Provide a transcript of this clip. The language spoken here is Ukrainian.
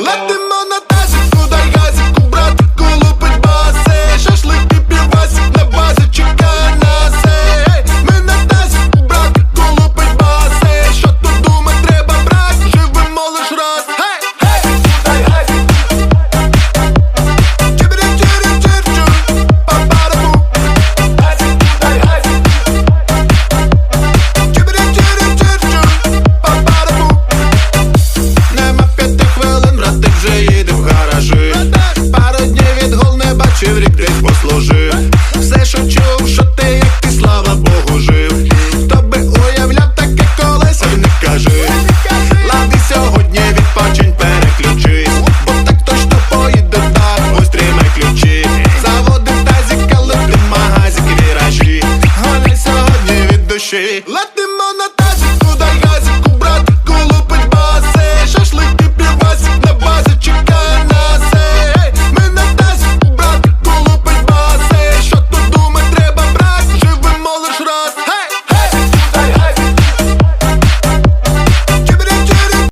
Let не рік десь послужив. Все, що чув, що ти, як ти, слава Богу, жив. Хто би уявляв таке колись, ой, не кажи. Лади сьогодні відпочинь, переключись Бо так точно поїде так, ось тримай ключі. Заводи тазик, але ти магазик, віражі Гони сьогодні від душі